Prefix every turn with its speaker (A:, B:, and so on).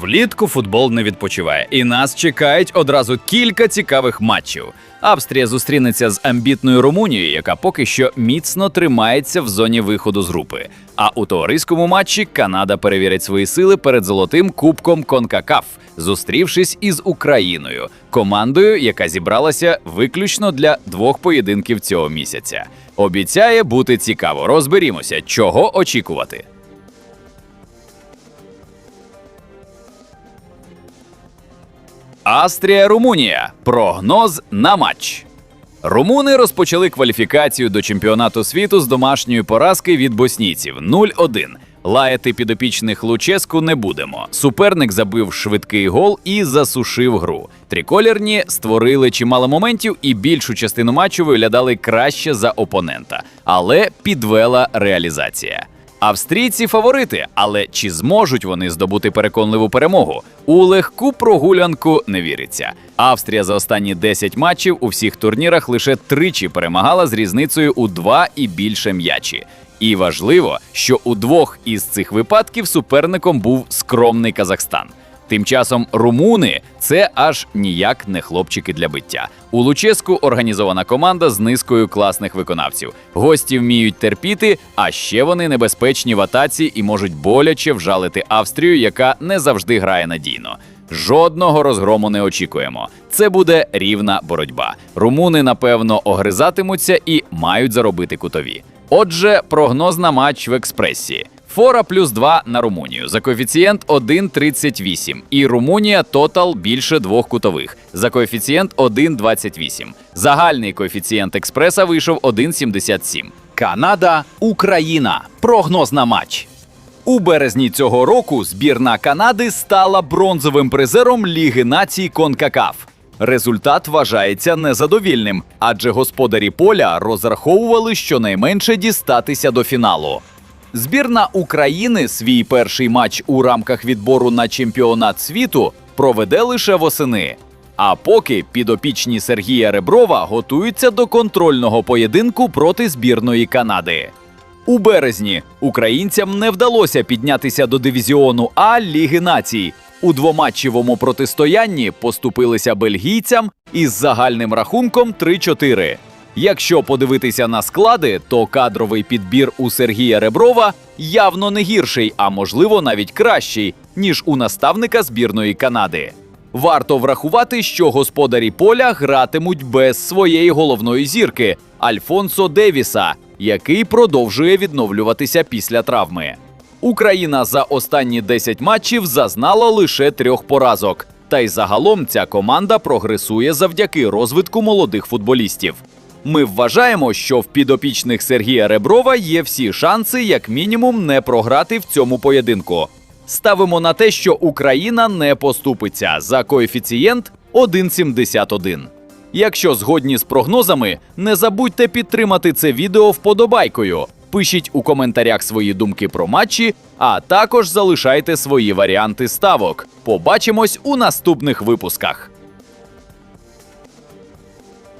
A: Влітку футбол не відпочиває, і нас чекають одразу кілька цікавих матчів. Австрія зустрінеться з амбітною Румунією, яка поки що міцно тримається в зоні виходу з групи. А у товариському матчі Канада перевірить свої сили перед золотим кубком Конкакаф, зустрівшись із Україною, командою, яка зібралася виключно для двох поєдинків цього місяця. Обіцяє бути цікаво. Розберімося, чого очікувати. Австрія Румунія. Прогноз на матч. Румуни розпочали кваліфікацію до чемпіонату світу з домашньої поразки від боснійців 0-1. Лаяти підопічних Луческу не будемо. Суперник забив швидкий гол і засушив гру. Триколірні створили чимало моментів і більшу частину матчу виглядали краще за опонента, але підвела реалізація. Австрійці фаворити, але чи зможуть вони здобути переконливу перемогу? У легку прогулянку не віриться. Австрія за останні 10 матчів у всіх турнірах лише тричі перемагала з різницею у два і більше м'ячі. І важливо, що у двох із цих випадків суперником був скромний Казахстан. Тим часом румуни це аж ніяк не хлопчики для биття. У Луческу організована команда з низкою класних виконавців. Гості вміють терпіти, а ще вони небезпечні в атаці і можуть боляче вжалити Австрію, яка не завжди грає надійно. Жодного розгрому не очікуємо. Це буде рівна боротьба. Румуни, напевно, огризатимуться і мають заробити кутові. Отже, прогноз на матч в експресі. Фора плюс 2 на Румунію за коефіцієнт 1,38 і Румунія тотал більше двох кутових за коефіцієнт 1,28. Загальний коефіцієнт експреса вийшов 1,77. Канада, Україна. Прогноз на матч. У березні цього року збірна Канади стала бронзовим призером Ліги націй Конкакаф. Результат вважається незадовільним, адже господарі поля розраховували щонайменше дістатися до фіналу. Збірна України свій перший матч у рамках відбору на чемпіонат світу проведе лише восени. А поки підопічні Сергія Реброва готуються до контрольного поєдинку проти збірної Канади. У березні українцям не вдалося піднятися до дивізіону А Ліги націй. У двоматчевому протистоянні поступилися бельгійцям із загальним рахунком 3-4. Якщо подивитися на склади, то кадровий підбір у Сергія Реброва явно не гірший, а можливо навіть кращий, ніж у наставника збірної Канади. Варто врахувати, що господарі поля гратимуть без своєї головної зірки Альфонсо Девіса, який продовжує відновлюватися після травми. Україна за останні 10 матчів зазнала лише трьох поразок. Та й загалом ця команда прогресує завдяки розвитку молодих футболістів. Ми вважаємо, що в підопічних Сергія Реброва є всі шанси, як мінімум, не програти в цьому поєдинку. Ставимо на те, що Україна не поступиться за коефіцієнт 1,71. Якщо згодні з прогнозами, не забудьте підтримати це відео вподобайкою. Пишіть у коментарях свої думки про матчі, а також залишайте свої варіанти ставок. Побачимось у наступних випусках.